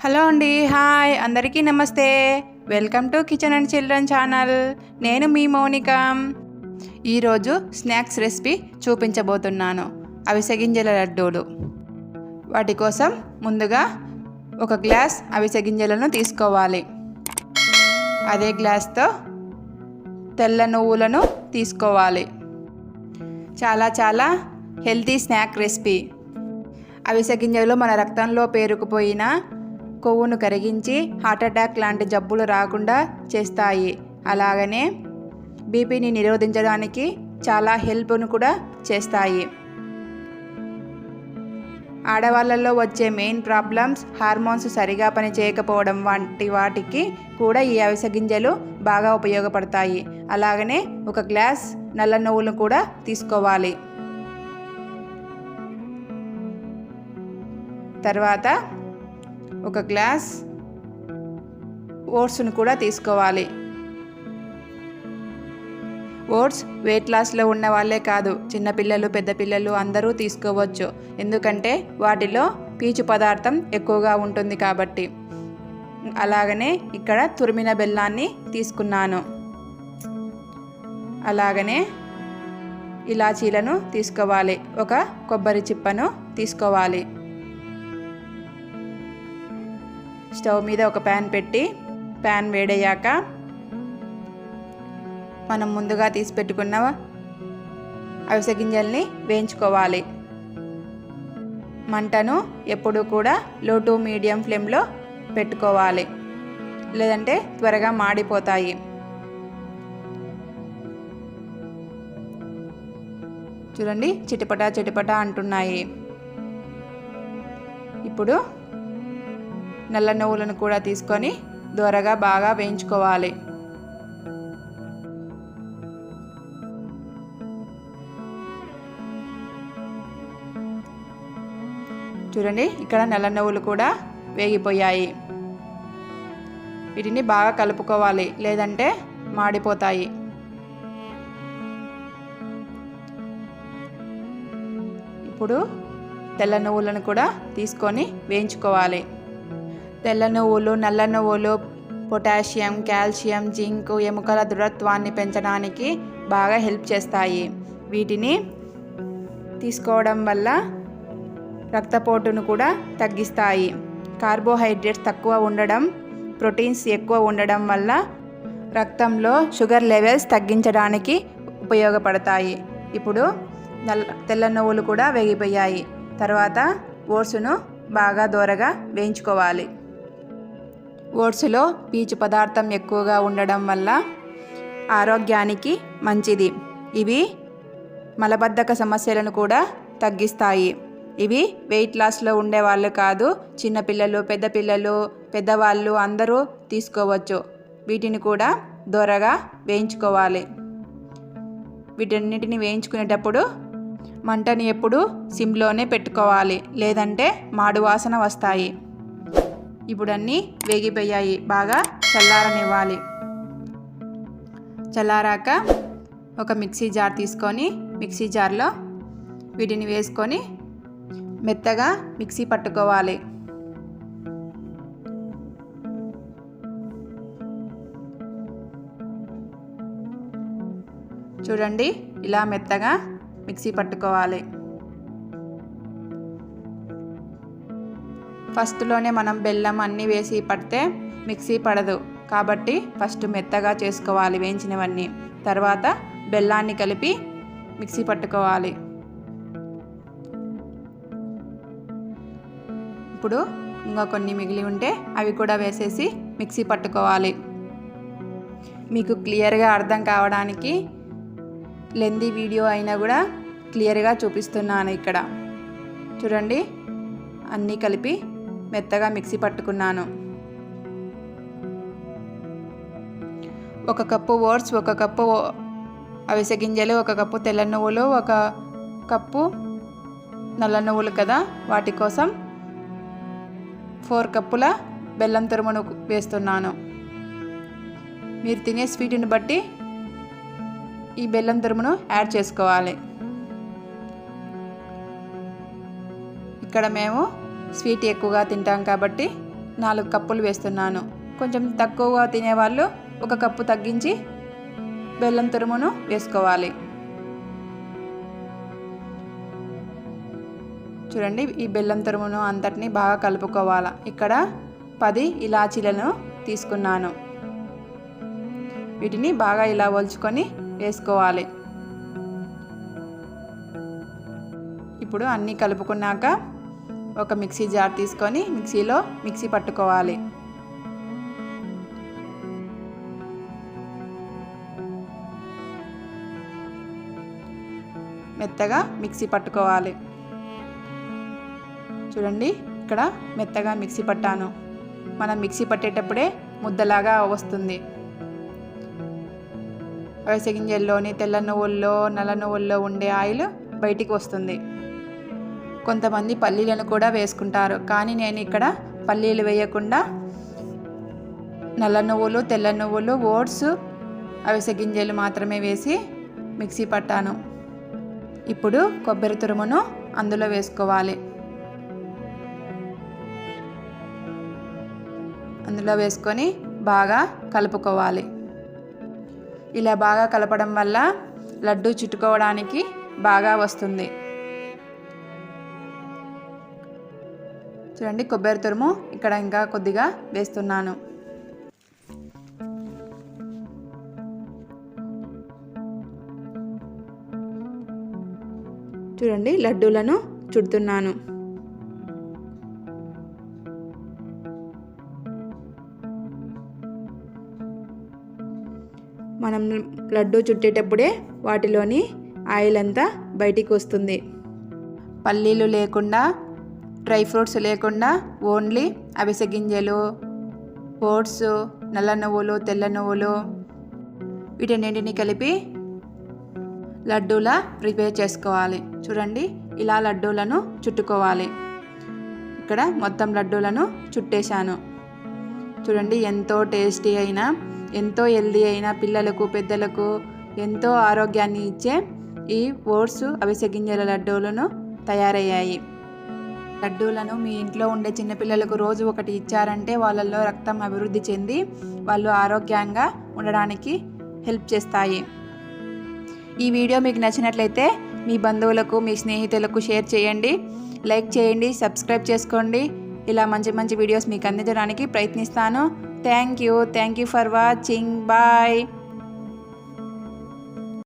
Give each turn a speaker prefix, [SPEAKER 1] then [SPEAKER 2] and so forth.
[SPEAKER 1] Hello అండి hi. అందరికీ నమస్తే. Welcome to kitchen and children channel. నేను మీ మౌనిక. ఈరోజు స్నాక్స్ రెసిపీ చూపించబోతున్నాను. అవిసె గింజల లడ్డూలు. వాటి కోసం ముందుగా ఒక గ్లాస్ అవిసె గింజలను తీసుకోవాలి. అదే గ్లాస్తో తెల్ల నువ్వులను తీసుకోవాలి. చాలా చాలా హెల్తీ స్నాక్ రెసిపీ. అవిసె గింజలు మన రక్తంలో పేరుకుపోయిన కొవ్వును కరిగించి హార్ట్ అటాక్ లాంటి జబ్బులు రాకుండా చేస్తాయి. అలాగనే బీపీని నిరోధించడానికి చాలా హెల్ప్ను కూడా చేస్తాయి. ఆడవాళ్ళల్లో వచ్చే మెయిన్ ప్రాబ్లమ్స్ హార్మోన్స్ సరిగా పనిచేయకపోవడం వంటి వాటికి కూడా ఈ అవిసె గింజలు బాగా ఉపయోగపడతాయి. అలాగనే ఒక గ్లాస్ నల్ల నువ్వులు కూడా తీసుకోవాలి. తర్వాత ఒక గ్లాస్ ఓట్స్ను కూడా తీసుకోవాలి. ఓట్స్ వెయిట్ లాస్లో ఉన్న వాళ్ళే కాదు చిన్నపిల్లలు పెద్ద పిల్లలు అందరూ తీసుకోవచ్చు. ఎందుకంటే వాటిలో పీచు పదార్థం ఎక్కువగా ఉంటుంది కాబట్టి. అలాగనే ఇక్కడ తురిమిన బెల్లాన్ని తీసుకున్నాను. అలాగనే ఇలాచీలను తీసుకోవాలి. ఒక కొబ్బరి చిప్పను తీసుకోవాలి. స్టవ్ మీద ఒక ప్యాన్ పెట్టి ప్యాన్ వేడయ్యాక మనం ముందుగా తీసి పెట్టుకున్న అవిసె గింజల్ని వేయించుకోవాలి. మంటను ఎప్పుడు కూడా లో టు మీడియం ఫ్లేమ్లో పెట్టుకోవాలి. లేదంటే త్వరగా మాడిపోతాయి. చూడండి చిటిపట చిటిపట అంటున్నాయి. ఇప్పుడు నల్ల నువ్వులను కూడా తీసుకొని దోరగా బాగా వేయించుకోవాలి. చూడండి ఇక్కడ నల్ల నువ్వులు కూడా వేగిపోయాయి. వీటిని బాగా కలుపుకోవాలి లేదంటే మాడిపోతాయి. ఇప్పుడు తెల్ల నువ్వులను కూడా తీసుకొని వేయించుకోవాలి. తెల్ల నువ్వులు నల్ల నువ్వులు పొటాషియం కాల్షియం జింక్ ఎముకల దృఢత్వాన్ని పెంచడానికి బాగా హెల్ప్ చేస్తాయి. వీటిని తీసుకోవడం వల్ల రక్తపోటును కూడా తగ్గిస్తాయి. కార్బోహైడ్రేట్స్ తక్కువ ఉండడం ప్రోటీన్స్ ఎక్కువ ఉండడం వల్ల రక్తంలో షుగర్ లెవెల్స్ తగ్గించడానికి ఉపయోగపడతాయి. ఇప్పుడు తెల్ల నువ్వులు కూడా వేగిపోయాయి. తర్వాత ఓట్స్ను బాగా దోరగా వేయించుకోవాలి. ఓట్స్లో పీచు పదార్థం ఎక్కువగా ఉండడం వల్ల ఆరోగ్యానికి మంచిది. ఇవి మలబద్ధక సమస్యలను కూడా తగ్గిస్తాయి. ఇవి వెయిట్ లాస్లో ఉండే వాళ్ళు కాదు చిన్నపిల్లలు పెద్ద పిల్లలు పెద్దవాళ్ళు అందరూ తీసుకోవచ్చు. వీటిని కూడా దొరగా వేయించుకోవాలి. వీటన్నిటిని వేయించుకునేటప్పుడు మంటని ఎప్పుడు సిమ్లోనే పెట్టుకోవాలి. లేదంటే మాడు వాసన వస్తాయి. ఇప్పుడు అన్నీ వేగిపోయాయి. బాగా చల్లారనివ్వాలి. చల్లారాక ఒక మిక్సీ జార్ తీసుకొని మిక్సీ జార్లో వీటిని వేసుకొని మెత్తగా మిక్సీ పట్టుకోవాలి. చూడండి ఇలా మెత్తగా మిక్సీ పట్టుకోవాలి. ఫస్ట్లోనే మనం బెల్లం అన్నీ వేసి పడితే మిక్సీ పడదు. కాబట్టి ఫస్ట్ మెత్తగా చేసుకోవాలి వేయించినవన్నీ. తర్వాత బెల్లాన్ని కలిపి మిక్సీ పట్టుకోవాలి. ఇప్పుడు ఇంకా కొన్ని మిగిలి ఉంటే అవి కూడా వేసేసి మిక్సీ పట్టుకోవాలి. మీకు క్లియర్గా అర్థం కావడానికి లెందీ వీడియో అయినా కూడా క్లియర్గా చూపిస్తున్నాను ఇక్కడ. చూడండి అన్నీ కలిపి మెత్తగా మిక్సీ పట్టుకున్నాను. ఒక కప్పు ఓట్స్ ఒక కప్పు అవిసె గింజలు ఒక కప్పు తెల్ల నువ్వులు ఒక కప్పు నల్ల నువ్వులు కదా? వాటి కోసం ఫోర్ కప్పుల బెల్లం తురుమును వేస్తున్నాను. మీరు తినే స్వీట్ని బట్టి ఈ బెల్లం తురుమును యాడ్ చేసుకోవాలి. ఇక్కడ మేము స్వీట్ ఎక్కువగా తింటాం కాబట్టి నాలుగు కప్పులు వేస్తున్నాను. కొంచెం తక్కువగా తినేవాళ్ళు ఒక కప్పు తగ్గించి బెల్లం తురుమును వేసుకోవాలి. చూడండి ఈ బెల్లం తురుమును అంతటిని బాగా కలుపుకోవాలి. ఇక్కడ పది ఇలాచీలను తీసుకున్నాను. వీటిని బాగా ఇలా ఒలుచుకొని వేసుకోవాలి. ఇప్పుడు అన్నీ కలుపుకున్నాక ఒక మిక్సీ జార్ తీసుకొని మిక్సీలో మిక్సీ పట్టుకోవాలి. మెత్తగా మిక్సీ పట్టుకోవాలి. చూడండి ఇక్కడ మెత్తగా మిక్సీ పట్టాను. మనం మిక్సీ పట్టేటప్పుడే ముద్దలాగా వస్తుంది. అవిసె గింజల్లోని తెల్ల నువ్వుల్లో నల్ల నువ్వుల్లో ఉండే ఆయిల్ బయటికి వస్తుంది. కొంతమంది పల్లీలను కూడా వేసుకుంటారు. కానీ నేను ఇక్కడ పల్లీలు వేయకుండా నల్ల నువ్వులు తెల్ల నువ్వులు ఓట్స్ అవిసె గింజలు మాత్రమే వేసి మిక్సీ పట్టాను. ఇప్పుడు కొబ్బరి తురుమును అందులో వేసుకోవాలి. అందులో వేసుకొని బాగా కలుపుకోవాలి. ఇలా బాగా కలపడం వల్ల లడ్డు చుట్టుకోవడానికి బాగా వస్తుంది. చూడండి కొబ్బరి తురుము ఇక్కడ ఇంకా కొద్దిగా వేస్తున్నాను. చూడండి లడ్డూలను చుడుతున్నాను. మనం లడ్డు చుట్టేటప్పుడే వాటిలోని ఆయిల్ అంతా బయటికి వస్తుంది. పల్లీలు లేకుండా డ్రై ఫ్రూట్స్ లేకుండా ఓన్లీ అవిసె గింజలు ఓట్స్ నల్ల నువ్వులు తెల్ల నువ్వులు వీటన్నింటిని కలిపి లడ్డూలా ప్రిపేర్ చేసుకోవాలి. చూడండి ఇలా లడ్డూలను చుట్టుకోవాలి. ఇక్కడ మొత్తం లడ్డూలను చుట్టేశాను. చూడండి ఎంతో టేస్టీ అయినా ఎంతో హెల్దీ అయిన పిల్లలకు పెద్దలకు ఎంతో ఆరోగ్యాన్ని ఇచ్చే ఈ ఓట్స్ అవిసె గింజల లడ్డూలను తయారయ్యాయి. లడ్డూలను మీ ఇంట్లో ఉండే చిన్నపిల్లలకు రోజు ఒకటి ఇచ్చారంటే వాళ్ళల్లో రక్తం అభివృద్ధి చెంది వాళ్ళు ఆరోగ్యంగా ఉండడానికి హెల్ప్ చేస్తాయి. ఈ వీడియో మీకు నచ్చినట్లయితే మీ బంధువులకు మీ స్నేహితులకు షేర్ చేయండి. లైక్ చేయండి సబ్స్క్రైబ్ చేసుకోండి. ఇలా మంచి మంచి వీడియోస్ మీకు అందించడానికి ప్రయత్నిస్తాను. Thank you. Thank you for watching. Bye.